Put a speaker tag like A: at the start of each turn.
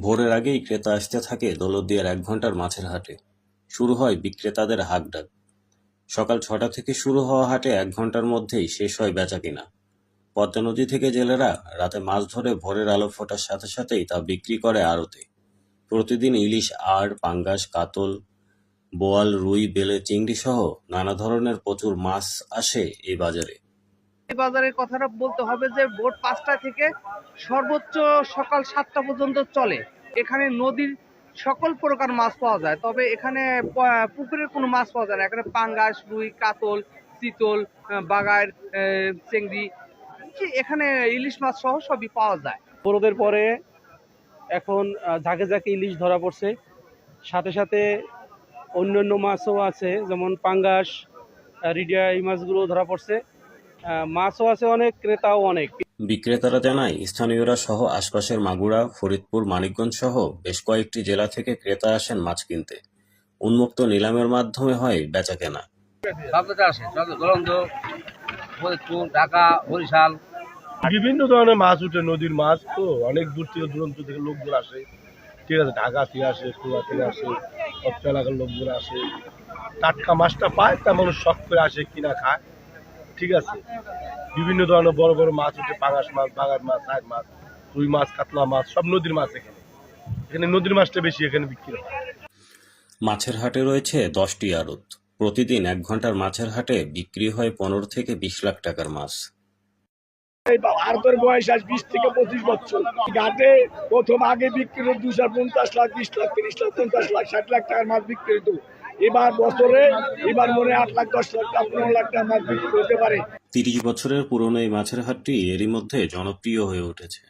A: ভোরের আগেই ক্রেতা আসতে থাকে দৌলতদিয়ার এক ঘণ্টার মাছের হাটে। শুরু হয় বিক্রেতাদের হাঁকডাক। সকাল ছটা থেকে শুরু হওয়া হাটে এক ঘণ্টার মধ্যেই শেষ হয় বেচা কিনা পদ্মা নদী থেকে জেলেরা রাতে মাছ ধরে ভোরের আলো ফোটার সাথে সাথেই তা বিক্রি করে আড়তে। প্রতিদিন ইলিশ আর পাঙ্গাস, কাতল, বোয়াল, রুই, বেলে চিংড়ি সহ নানা ধরনের প্রচুর মাছ আসে এই বাজারে।
B: বাজারের কথাটা বলতে হবে যে ভোর পাঁচটা থেকে সর্বোচ্চ সকাল সাতটা পর্যন্ত চলে। এখানে নদীর সকল প্রকার মাছ পাওয়া যায়, তবে এখানে পুকুরের কোনো মাছ পাওয়া যায় না। এখানে পাঙ্গাস, রুই, কাতল, চিতল বাগার চেংড়ি এখানে ইলিশ মাছ সহ সবই পাওয়া যায়।
C: বড়দের পরে এখন ঝাঁকে ঝাঁকে ইলিশ ধরা পড়ছে। সাথে সাথে অন্যান্য মাছও আছে, যেমন পাঙ্গাস রিডিয়া এই মাছগুলো ধরা পড়ছে। মাছও আছে অনেক ক্রেতাও অনেক।
A: বিক্রেতারা জানায় স্থানীয়রা সহ আশপাশের মাগুরা ফরিদপুর মানিকগঞ্জ সহ বেশ কয়েকটি জেলা থেকে ক্রেতা আসেন মাছ কিনতে। উন্মুক্ত নিলামের মাধ্যমে হয়
D: সব সব ফরিদপুর ঢাকা বরিশাল।
E: বিভিন্ন ধরনের মাছ উঠে নদীর মাছ তো অনেক দূর থেকে দূরান্ত থেকে লোকজন আসে। ঠিক আছে ঢাকা থেকে আসে খুলনা থেকে আসে অত্র এলাকার লোকজন আসে। টাটকা মাছটা পায় তা মানুষ শখ করে আসে কিনা খায়। ঠিক আছে? বিভিন্ন ধরনের বড় বড় মাছ উঠে পাঙাশ মাছ বাগার মাছ আর মাছ রুই মাছ কাতলা মাছ সব নদীর মাছ এখানে। এখানে নদীর মাছটা বেশি এখানে বিক্রি হয়।
A: মাছের হাটে রয়েছে দশটি আড়ত। প্রতিদিন এক ঘণ্টার মাছের হাটে বিক্রি হয় পনেরো থেকে বিশ লাখ টাকার মাছ।
F: আর তোর বয়স আজ বিশ থেকে পঁচিশ বছর। ঘাটে প্রথম আগে বিক্রি হতো দুশো পঞ্চাশ লাখ বিশ লাখ তিরিশ লাখ পঞ্চাশ লাখ ষাট লাখ টাকার মাছ বিক্রি হতো। এবার বছরে, এবার মনে আট লাখ, দশ লাখ টাকা, পনেরো লাখ টাকা মাছ বিক্রি করতে পারে।
A: তিরিশ বছরের পুরনো এই মাছের হাটটি এরই মধ্যে জনপ্রিয় হয়ে উঠেছে।